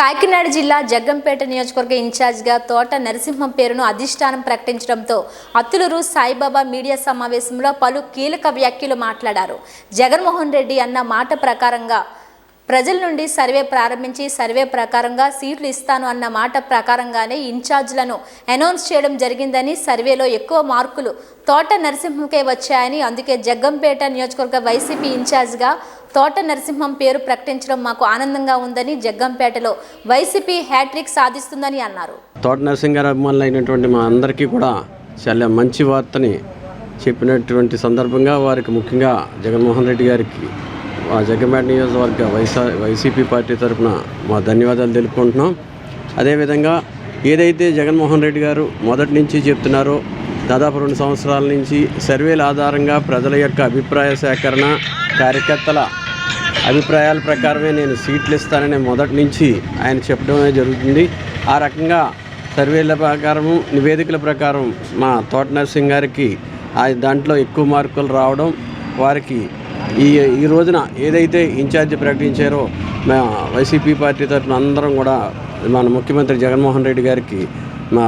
కాకినాడ జిల్లా జగ్గంపేట నియోజకవర్గ ఇన్ఛార్జిగా తోట నరసింహం పేరును అధిష్టానం ప్రకటించడంతో అత్తులూరు సాయిబాబా మీడియా సమావేశంలో పలు కీలక వ్యాఖ్యలు మాట్లాడారు. జగన్మోహన్ రెడ్డి అన్న మాట ప్రకారంగా ప్రజల నుండి సర్వే ప్రారంభించి సర్వే ప్రకారంగా సీట్లు ఇస్తాను అన్న మాట ప్రకారంగానే ఇన్ఛార్జ్లను అనౌన్స్ చేయడం జరిగిందని సర్వేలో ఎక్కువ మార్కులు తోట నరసింహంకే వచ్చాయని అందుకే జగ్గంపేట నియోజకవర్గ వైసీపీ ఇన్ఛార్జ్గా తోట నరసింహం పేరు ప్రకటించడం మాకు ఆనందంగా ఉందని జగ్గంపేటలో వైసీపీ హ్యాట్రిక్ సాధిస్తుందని అన్నారు. తోట నరసింహ అభిమానులు అయినటువంటి మా అందరికీ కూడా చాలా మంచి వార్తని చెప్పినటువంటి సందర్భంగా వారికి ముఖ్యంగా జగన్మోహన్ రెడ్డి గారికి మా జగ్గంపేట నియోజకవర్గ వైసా వైసీపీ పార్టీ తరఫున మా ధన్యవాదాలు తెలుపుకుంటున్నాం. అదేవిధంగా ఏదైతే జగన్మోహన్ రెడ్డి గారు మొదటి నుంచి చెప్తున్నారో దాదాపు రెండు సంవత్సరాల నుంచి సర్వేల ఆధారంగా ప్రజల యొక్క అభిప్రాయ సేకరణ కార్యకర్తల అభిప్రాయాల ప్రకారమే నేను సీట్లు ఇస్తానని మొదటి నుంచి ఆయన చెప్పడమే జరుగుతుంది. ఆ రకంగా సర్వేల ప్రకారము నివేదికల ప్రకారం మా తోట నర్సింగ్ గారికి ఆ దాంట్లో ఎక్కువ మార్కులు రావడం వారికి ఈ ఈ రోజున ఏదైతే ఇన్ఛార్జి ప్రకటించారో మా వైసీపీ పార్టీ తరఫున అందరం కూడా మన ముఖ్యమంత్రి జగన్మోహన్ రెడ్డి గారికి మా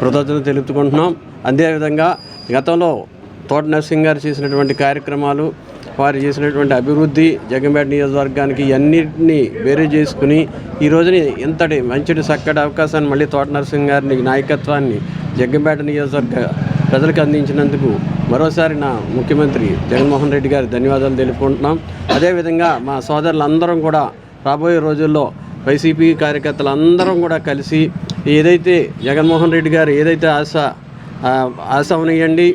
కృతజ్ఞత తెలుపుకుంటున్నాం. అదేవిధంగా గతంలో తోట నరసింగ్ గారు చేసినటువంటి కార్యక్రమాలు వారు చేసినటువంటి అభివృద్ధి జగంపేట నియోజకవర్గానికి అన్నింటినీ వేరే చేసుకుని ఈ రోజుని ఇంతటి మంచిటి చక్కటి అవకాశాన్ని మళ్ళీ తోట నరసింగ్ గారిని నాయకత్వాన్ని జగ్గంపేట నియోజకవర్గ ప్రజలకు అందించినందుకు మరోసారి నా ముఖ్యమంత్రి జగన్మోహన్ రెడ్డి గారి ధన్యవాదాలు తెలుపుకుంటున్నాం. అదేవిధంగా మా సోదరులందరం కూడా రాబోయే రోజుల్లో వైసీపీ కార్యకర్తలు అందరం కూడా కలిసి ఏదైతే జగన్మోహన్ రెడ్డి గారు ఏదైతే ఆశ ఆశ అవనియండి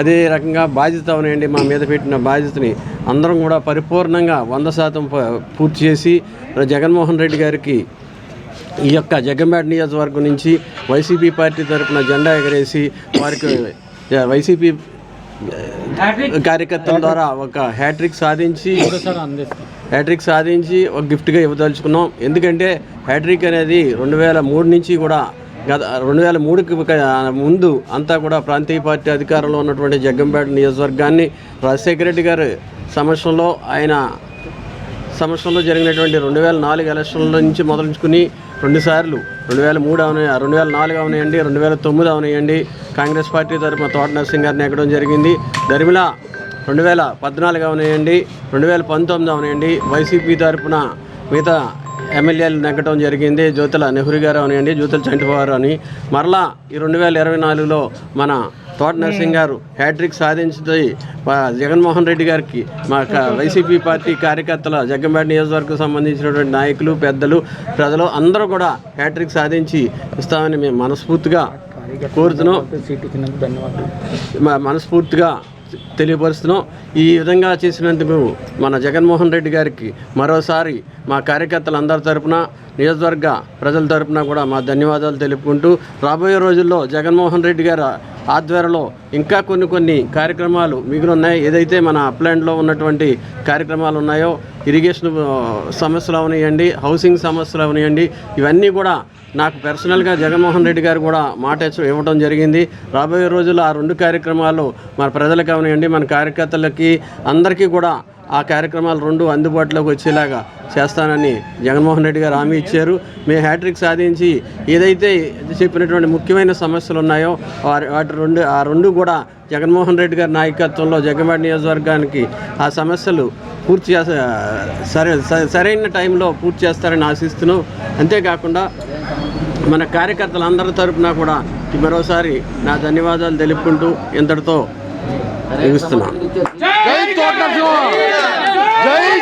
అదే రకంగా బాధ్యత అవనియండి మా మీద పెట్టిన బాధ్యతని అందరం కూడా పరిపూర్ణంగా వంద శాతం పూర్తి చేసి జగన్మోహన్ రెడ్డి గారికి ఈ యొక్క జగంపేట నియోజకవర్గం నుంచి వైసీపీ పార్టీ తరఫున జెండా ఎగరేసి వారికి వైసీపీ కార్యకర్తల ద్వారా ఒక హ్యాట్రిక్ సాధించి హ్యాట్రిక్ సాధించి ఒక గిఫ్ట్గా ఇవ్వదలుచుకున్నాం. ఎందుకంటే హ్యాట్రిక్ అనేది రెండు వేల మూడు నుంచి కూడా గత రెండు వేల మూడుకి ముందు అంతా కూడా ప్రాంతీయ పార్టీ అధికారంలో ఉన్నటువంటి జగ్గంపేట నియోజకవర్గాన్ని రాజశేఖర రెడ్డి గారి సమక్షంలో ఆయన సంవత్సరంలో జరిగినటువంటి రెండు వేల నాలుగు ఎలక్షన్ల నుంచి మొదలుచుకుని రెండుసార్లు రెండు వేల మూడు అవనాయి రెండు వేల నాలుగు అవనాయండి రెండు వేల తొమ్మిది అవనాయండి. కాంగ్రెస్ పార్టీ తరఫున తోట నరసింగ్ గారిని ఎక్కడం జరిగింది. దరిమిల రెండు వేల పద్నాలుగు అవనాయండి రెండు వేల పంతొమ్మిది అవునాయండి. వైసీపీ తరఫున మిగతా ఎమ్మెల్యేలు నెగ్గడం జరిగింది. జ్యోతుల నెహ్రూ గారు అవనివ్వండి జ్యోతుల చంటివారు అని. మరలా ఈ రెండు వేల ఇరవై నాలుగులో మన తోట నరసింగ్ గారు హ్యాట్రిక్ సాధించి మా జగన్మోహన్ రెడ్డి గారికి. మా క- వైసీపీ పార్టీ కార్యకర్తల జగ్గంపేట నియోజకవర్గం సంబంధించినటువంటి నాయకులు పెద్దలు ప్రజలు అందరూ కూడా హ్యాట్రిక్ సాధించి ఇస్తామని మేము మనస్ఫూర్తిగా కోరుతున్నాం. మా మనస్ఫూర్తిగా తెలియపరుస్తున్నాం. ఈ విధంగా చేసినందుకు మన జగన్మోహన్ రెడ్డి గారికి మరోసారి మా కార్యకర్తలందరి తరపున నియోజకవర్గ ప్రజల తరపున కూడా మా ధన్యవాదాలు తెలుపుకుంటూ రాబోయే రోజుల్లో జగన్మోహన్ రెడ్డి గారు ఆధ్వర్యంలో ఇంకా కొన్ని కొన్ని కార్యక్రమాలు మిగిలి ఉన్నాయి ఏదైతే మన అప్లాండ్లో ఉన్నటువంటి కార్యక్రమాలు ఉన్నాయో ఇరిగేషన్ సమస్యలు అవనియండి హౌసింగ్ సమస్యలు అవనియండి ఇవన్నీ కూడా నాకు పర్సనల్గా జగన్మోహన్ రెడ్డి గారు కూడా మాట ఇవ్వడం జరిగింది. రాబోయే రోజుల్లో ఆ రెండు కార్యక్రమాలు మన ప్రజలకు అవనియండి మన కార్యకర్తలకి అందరికీ కూడా ఆ కార్యక్రమాలు రెండు అందుబాటులోకి వచ్చేలాగా చేస్తానని జగన్మోహన్ రెడ్డి గారు హామీ ఇచ్చారు. మేము హ్యాట్రిక్ సాధించి ఏదైతే చెప్పినటువంటి ముఖ్యమైన సమస్యలు ఉన్నాయో వారి వాటి రెండు ఆ రెండు కూడా జగన్మోహన్ రెడ్డి గారి నాయకత్వంలో జగన్మేట నియోజకవర్గానికి ఆ సమస్యలు పూర్తి చేసే సరే స- సరైన టైంలో పూర్తి చేస్తారని ఆశిస్తున్నాం. అంతేకాకుండా మన కార్యకర్తలందరి తరపున కూడా మరోసారి నా ధన్యవాదాలు తెలుపుకుంటూ ఇంతటితో ముగిస్తున్నాను. ಜೈ